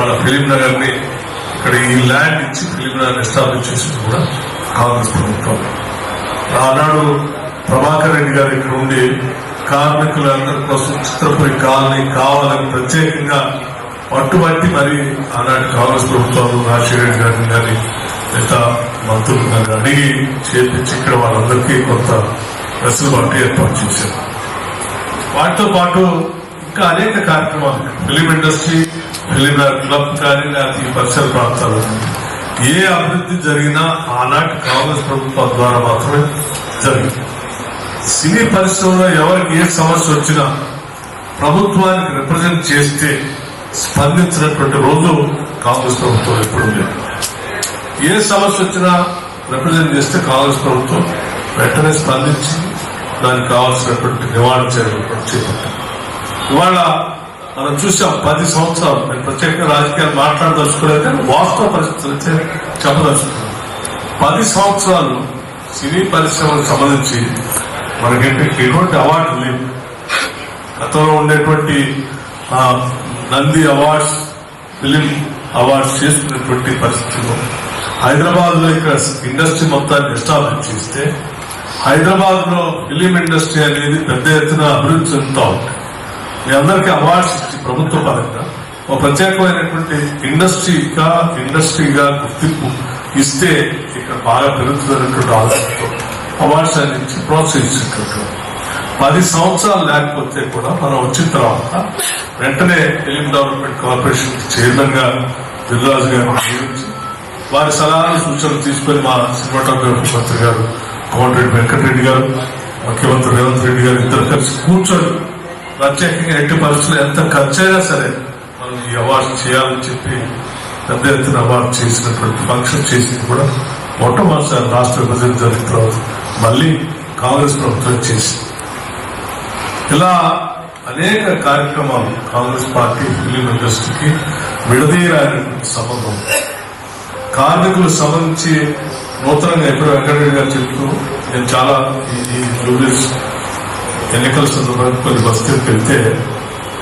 వాళ్ళ ఫిలిం నగర్ని ఇక్కడ ఈ ల్యాండ్ ఇచ్చి ఫిలిం నగర్ ఎస్టాబ్లిష్ చేసింది కూడా కాంగ్రెస్ ప్రభుత్వం. ఆనాడు ప్రభాకర్ రెడ్డి గారు ఇక్కడ ఉండి కార్మికులందరి కోసం చిత్రపురి కాలనీ కావాలని ప్రత్యేకంగా పట్టుబట్టి మరి ఆనాటి కాంగ్రెస్ ప్రభుత్వం రాజశేఖర రెడ్డి గారిని కానీ లేదా మంత్రులు కానీ అడిగి చేపించి ఇక్కడ వాళ్ళందరికీ కొంత వెసులుబాటు ఏర్పాటు చేశారు. వాటితో పాటు ఇంకా అనేక కార్యక్రమాలు. ఫిలిం ఇండస్ట్రీ ఫిలిం క్లబ్ కానీ లేకపోతే ఈ పరిసర ప్రాంతాలు ఏ అభివృద్ధి జరిగినా ఆనాటి కాంగ్రెస్ ప్రభుత్వం ద్వారా మాత్రమే జరిగింది. సినీ పరిశ్రమలో ఎవరికి ఏ సమస్య వచ్చినా ప్రభుత్వానికి రిప్రజెంట్ చేస్తే స్పందించినటువంటి రోజు కాంగ్రెస్ ప్రభుత్వం ఎప్పుడు లేదు. ఏ సమస్య వచ్చినా రిప్రజెంట్ చేస్తే కాంగ్రెస్ ప్రభుత్వం వెంటనే స్పందించి దానికి కావాల్సినటువంటి నివారణ చర్యలు చేపట్టారు ఇవాళ మనం చూసాం పది సంవత్సరాలు. నేను ప్రత్యేకంగా రాజకీయాలు మాట్లాడదలుచుకోలేదు కానీ వాస్తవ పరిస్థితులు చెప్పదలుచుకున్నాను పది సంవత్సరాలు సినీ పరిశ్రమకు సంబంధించి మనకంటే ఎటువంటి అవార్డు లేవు గతంలో ఉండేటువంటి నంది అవార్డ్స్ ఫిలిం అవార్డ్స్ చేసుకునేటువంటి పరిస్థితిలో హైదరాబాద్లో ఇక్కడ ఇండస్ట్రీ మొత్తాన్ని ఎస్టాబ్లిష్ చేస్తే హైదరాబాద్లో ఫిలిం ఇండస్ట్రీ అనేది పెద్ద ఎత్తున అభివృద్ధి చెందుతా ఉంటుంది మీ అందరికీ అవార్డ్స్ ప్రభుత్వ పరంగా ఒక ప్రత్యేకమైనటువంటి ఇండస్ట్రీగా ఇండస్ట్రీగా గుర్తింపు ఇస్తే ఇక్కడ బాగా పెరుగుతున్నటువంటి ఆలోచనతో అవార్డ్స్ అందించి ప్రోత్సహించినటువంటి పది సంవత్సరాలు లేకపోతే కూడా మనం వచ్చిన తర్వాత వెంటనే ఫిలిం డెవలప్మెంట్ కార్పొరేషన్ చైర్మన్గా దిల్రాజు గారు నియమించి వారి సలహాలు సూచనలు తీసుకొని మా సినిమాటోగ్రఫీ మంత్రి గారు కోమటిరెడ్డి వెంకటరెడ్డి గారు ముఖ్యమంత్రి రేవంత్ రెడ్డి గారు ఇద్దరు కలిసి కూర్చొని ప్రత్యేకంగా ఎట్టి పరిస్థితులు ఎంత ఖర్చైనా సరే మనం ఈ అవార్డు చేయాలని చెప్పి పెద్ద ఎత్తున అవార్డు చేసినటువంటి ఫంక్షన్ చేసింది కూడా మొట్టమొదటిసారి రాష్ట్ర విభజన జరిగిన తర్వాత మళ్ళీ కాంగ్రెస్ ప్రభుత్వం చేసింది. ఇలా అనేక కార్యక్రమాలు కాంగ్రెస్ పార్టీ ఫిలిం ఇండస్ట్రీకి విడదీయడానికి సంబంధం కార్మికులు సంబంధించి నూతనంగా ఎప్పుడు వెంకటరెడ్డి గారు చెప్తూ నేను చాలా ఈ- ఈ జూబ్లీస్ ఎన్నికల సందర్భంగా కొన్ని బస్తీలకు వెళ్తే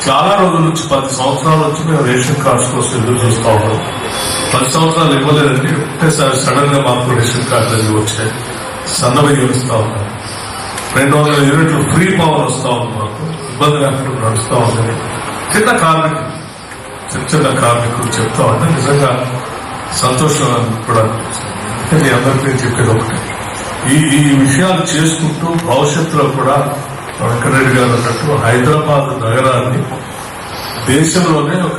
చాలా రోజుల నుంచి పది సంవత్సరాల నుంచి మేము రేషన్ కార్డ్స్ కోసం ఎదురు చూస్తా ఉన్నాం. పది సంవత్సరాలు ఇవ్వలేదండి. ఒకటేసారి సడన్గా మాకు రేషన్ కార్డు అనేది వచ్చాయి. సన్నబియ్యం ఇస్తా ఉన్నాం. రెండు వందల యూనిట్లు ఫ్రీ పవర్ వస్తా ఉంది మాకు. ఇబ్బంది లేకుండా నడుస్తా ఉంది చిన్న కార్మికులు చిన్న చిన్న కార్మికులు చెప్తా ఉంటే నిజంగా సంతోషం కూడా అనిపించింది అందరికీ చెప్పేది ఒకటి. ఈ ఈ విషయాలు చేసుకుంటూ భవిష్యత్తులో కూడా వెంకటరెడ్డి గారు అన్నట్టు హైదరాబాద్ నగరాన్ని దేశంలోనే ఒక